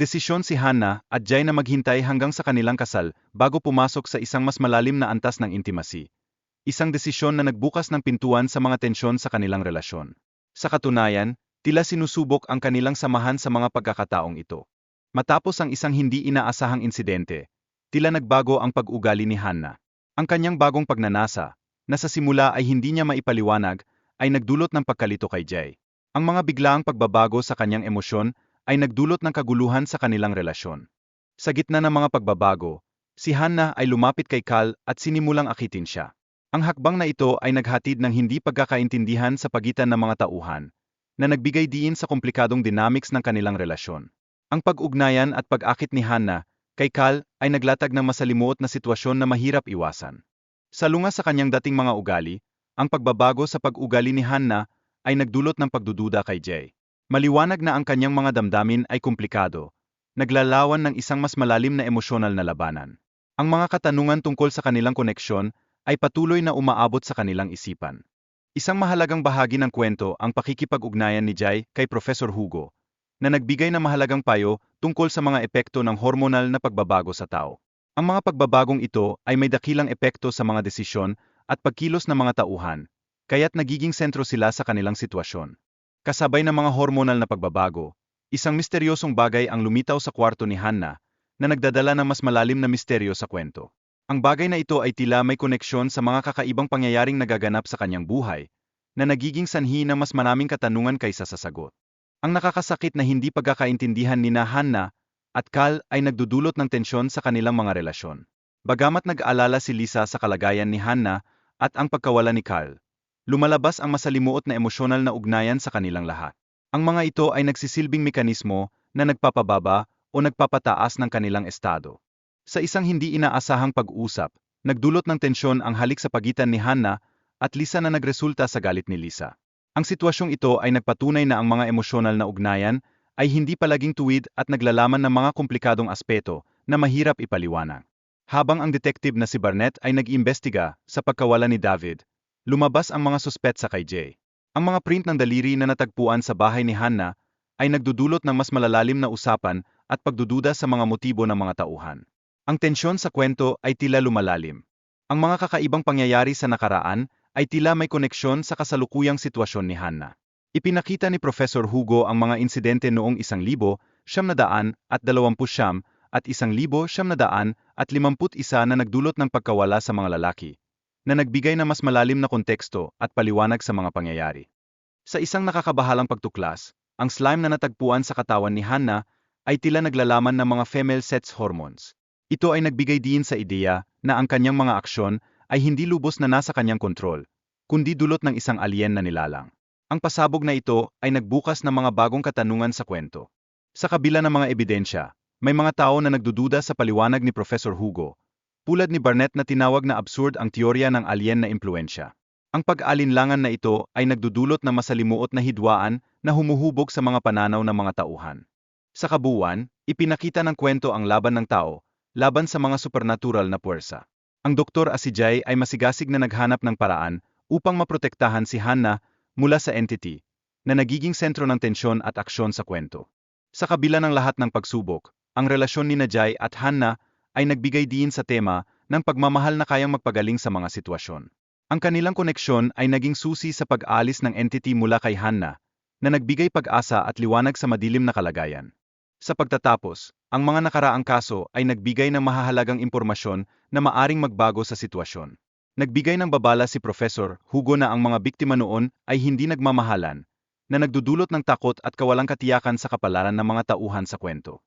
Desisyon si Hannah at Jay na maghintay hanggang sa kanilang kasal bago pumasok sa isang mas malalim na antas ng intimacy. Isang desisyon na nagbukas ng pintuan sa mga tensyon sa kanilang relasyon. Sa katunayan, tila sinusubok ang kanilang samahan sa mga pagkakataong ito. Matapos ang isang hindi inaasahang insidente, tila nagbago ang pag-ugali ni Hannah. Ang kanyang bagong pagnanasa, na sa simula ay hindi niya maipaliwanag, ay nagdulot ng pagkalito kay Jay. Ang mga biglaang pagbabago sa kanyang emosyon ay nagdulot ng kaguluhan sa kanilang relasyon. Sa gitna ng mga pagbabago, si Hannah ay lumapit kay Cal at sinimulang akitin siya. Ang hakbang na ito ay naghatid ng hindi pagkakaintindihan sa pagitan ng mga tauhan, na nagbigay diin sa komplikadong dynamics ng kanilang relasyon. Ang pag-ugnayan at pag-akit ni Hannah kay Cal ay naglatag ng masalimuot na sitwasyon na mahirap iwasan. Salunga sa kanyang dating mga ugali, ang pagbabago sa pag-ugali ni Hannah ay nagdulot ng pagdududa kay Jay. Maliwanag na ang kanyang mga damdamin ay komplikado, naglalawan ng isang mas malalim na emosyonal na labanan. Ang mga katanungan tungkol sa kanilang koneksyon ay patuloy na umaabot sa kanilang isipan. Isang mahalagang bahagi ng kwento ang pakikipag-ugnayan ni Jai kay Professor Hugo, na nagbigay ng mahalagang payo tungkol sa mga epekto ng hormonal na pagbabago sa tao. Ang mga pagbabagong ito ay may dakilang epekto sa mga desisyon at pagkilos ng mga tauhan, kaya't nagiging sentro sila sa kanilang sitwasyon. Kasabay ng mga hormonal na pagbabago, isang misteryosong bagay ang lumitaw sa kwarto ni Hannah na nagdadala ng mas malalim na misteryo sa kwento. Ang bagay na ito ay tila may koneksyon sa mga kakaibang pangyayaring nagaganap sa kanyang buhay, na nagiging sanhi ng mas maraming katanungan kaysa sa sagot. Ang nakakasakit na hindi pagkakaintindihan ni na Hannah at Cal ay nagdudulot ng tensyon sa kanilang mga relasyon. Bagamat nag-aalala si Lisa sa kalagayan ni Hannah at ang pagkawala ni Carl, lumalabas ang masalimuot na emosyonal na ugnayan sa kanilang lahat. Ang mga ito ay nagsisilbing mekanismo na nagpapababa o nagpapataas ng kanilang estado. Sa isang hindi inaasahang pag-usap, nagdulot ng tensyon ang halik sa pagitan ni Hannah at Lisa na nagresulta sa galit ni Lisa. Ang sitwasyong ito ay nagpatunay na ang mga emosyonal na ugnayan ay hindi palaging tuwid at naglalaman ng mga komplikadong aspeto na mahirap ipaliwanag. Habang ang detective na si Barnett ay nag-iimbestiga sa pagkawala ni David, lumabas ang mga suspetsa kay Jay. Ang mga print ng daliri na natagpuan sa bahay ni Hannah ay nagdudulot ng mas malalalim na usapan at pagdududa sa mga motibo ng mga tauhan. Ang tensyon sa kwento ay tila lumalalim. Ang mga kakaibang pangyayari sa nakaraan ay tila may koneksyon sa kasalukuyang sitwasyon ni Hannah. Ipinakita ni Professor Hugo ang mga insidente noong isang libo, siyam na daan at dalawampu siyam at isang libo siyam na daan at limamput isa na nagdulot ng pagkawala sa mga lalaki, na nagbigay ng mas malalim na konteksto at paliwanag sa mga pangyayari. Sa isang nakakabahalang pagtuklas, ang slime na natagpuan sa katawan ni Hannah ay tila naglalaman ng mga female sex hormones. Ito ay nagbigay din sa ideya na ang kanyang mga aksyon ay hindi lubos na nasa kanyang kontrol, kundi dulot ng isang alien na nilalang. Ang pasabog na ito ay nagbukas ng mga bagong katanungan sa kwento. Sa kabila ng mga ebidensya, may mga tao na nagdududa sa paliwanag ni Professor Hugo Pulad ni Barnett na tinawag na absurd ang teorya ng alien na impluensya. Ang pag-alinlangan na ito ay nagdudulot ng masalimuot na hidwaan na humuhubog sa mga pananaw ng mga tauhan. Sa kabuuan, ipinakita ng kwento ang laban ng tao, laban sa mga supernatural na puwersa. Ang Dr. Asijay ay masigasig na naghanap ng paraan upang maprotektahan si Hannah mula sa entity na nagiging sentro ng tensyon at aksyon sa kwento. Sa kabila ng lahat ng pagsubok, ang relasyon ni Najay at Hannah ay nagbigay din sa tema ng pagmamahal na kayang magpagaling sa mga sitwasyon. Ang kanilang koneksyon ay naging susi sa pag-alis ng entity mula kay Hannah, na nagbigay pag-asa at liwanag sa madilim na kalagayan. Sa pagtatapos, ang mga nakaraang kaso ay nagbigay ng mahahalagang impormasyon na maaring magbago sa sitwasyon. Nagbigay ng babala si Professor Hugo na ang mga biktima noon ay hindi nagmamahalan, na nagdudulot ng takot at kawalang katiyakan sa kapalaran ng mga tauhan sa kwento.